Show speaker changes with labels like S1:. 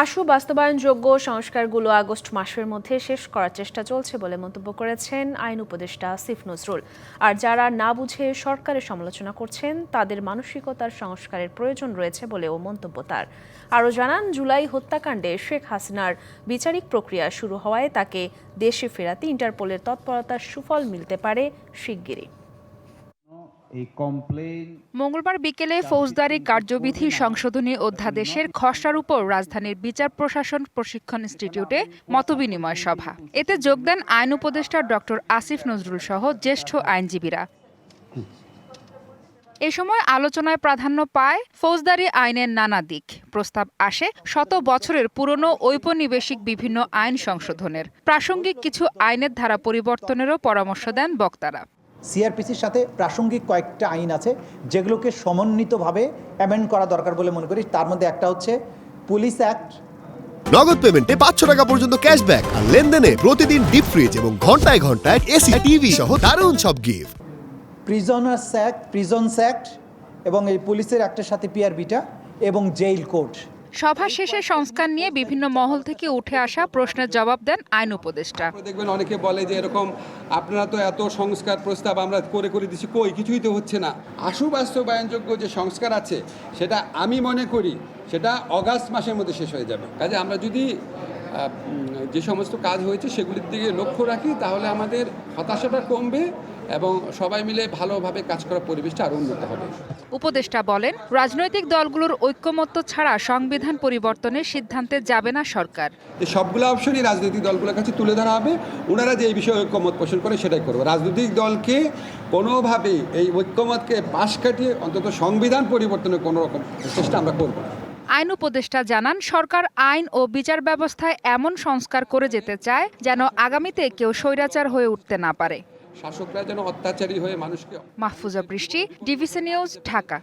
S1: আশু বাস্তবায়নযোগ্য সংস্কারগুলো আগস্ট মাসের মধ্যে শেষ করার চেষ্টা চলছে বলে মন্তব্য করেছেন আইন উপদেষ্টা সিফ নজরুল। আর যারা না বুঝে সরকারের সমালোচনা করছেন, তাদের মানসিকতার সংস্কারের প্রয়োজন রয়েছে বলেও মন্তব্য তার। আরও জানান, জুলাই হত্যাকাণ্ডে শেখ হাসিনার বিচারিক প্রক্রিয়া শুরু হওয়ায় তাকে দেশে ফেরাতে ইন্টারপোলের তৎপরতার সুফল মিলতে পারে শিগগিরই।
S2: মঙ্গলবার বিকেলে ফৌজদারি কার্যবিধি সংশোধনী অধ্যাদেশের খসড়ার উপর রাজধানীর বিচার প্রশাসন প্রশিক্ষণ ইনস্টিটিউটে মতবিনিময় সভা। এতে যোগ দেন আইন উপদেষ্টা ডক্টর আসিফ নজরুল সহ জ্যেষ্ঠ আইনজীবীরা। এ সময় আলোচনায় প্রাধান্য পায় ফৌজদারি আইনের নানা দিক। প্রস্তাব আসে শত বছরের পুরনো ঔপনিবেশিক বিভিন্ন আইন সংশোধনের। প্রাসঙ্গিক কিছু আইনের ধারা পরিবর্তনেরও পরামর্শ দেন বক্তারা।
S3: সিআরপিসির সাথে প্রাসঙ্গিক কয়েকটা আইন আছে যেগুলোকে সমন্বিতভাবে অ্যামেন্ড করা দরকার বলে মনে করি। তার মধ্যে একটা হচ্ছে পুলিশ অ্যাক্ট
S4: নগদ পেমেন্টে পাঁচশো টাকা পর্যন্ত ক্যাশব্যাক আর লেনদেনে প্রতিদিন ডিপ ফ্রিজ এবং ঘন্টায় ঘন্টায় এসি টিভি সহ দারুণ সব gift
S3: prisoners act prisons act এবং এই পুলিশের অ্যাক্টের সাথে পিআরবিটা এবং জেইল কোড
S2: সভা শেষে সংস্কার নিয়ে বিভিন্ন মহল থেকে উঠে আসা প্রশ্নের জবাব দেন আইন উপদেষ্টা।
S5: দেখবেন অনেকে বলে যে এরকম, আপনারা তো এত সংস্কার প্রস্তাব আমরা করে করে দিচ্ছি কই? কিছুই তো হচ্ছে না। আশু বাস্তবায়নযোগ্য যে সংস্কার আছে, সেটা আমি মনে করি সেটা অগাস্ট মাসের মধ্যে শেষ হয়ে যাবে। কাজে আমরা যদি যে সমস্ত কাজ হয়েছে সেগুলির দিকে লক্ষ্য রাখি, তাহলে আমাদের হতাশাটা কমবে এবং সবাই মিলে ভালোভাবে কাজ করার পরিবেশটা আরও উন্নত হবে।
S2: উপদেষ্টা বলেন রাজনৈতিক দলগুলোর ঐক্যমত্য ছাড়া সংবিধান পরিবর্তনের সিদ্ধান্তে যাবে না সরকার।
S5: সবগুলো অপশনই রাজনৈতিক দলগুলোর কাছে তুলে ধরা হবে ওনারা যে এই বিষয়ে ঐক্যমত পোষণ করে সেটাই করবে। রাজনৈতিক দলকে কোনোভাবেই এই ঐক্যমতকে পাশ কাটিয়ে অন্তত সংবিধান পরিবর্তনের কোনো রকম চেষ্টা আমরা করব না।
S2: আইন উপদেষ্টা জানান সরকার আইন ও বিচার ব্যবস্থায় এমন সংস্কার করে যেতে চায় যেন আগামীতে কেউ স্বৈরাচার হয়ে উঠতে না পারে।
S5: শাসকরা যেন অত্যাচারী হয়ে মানুষকে
S2: মাহফুজা বৃষ্টি ডিভিসি নিউজ ঢাকা।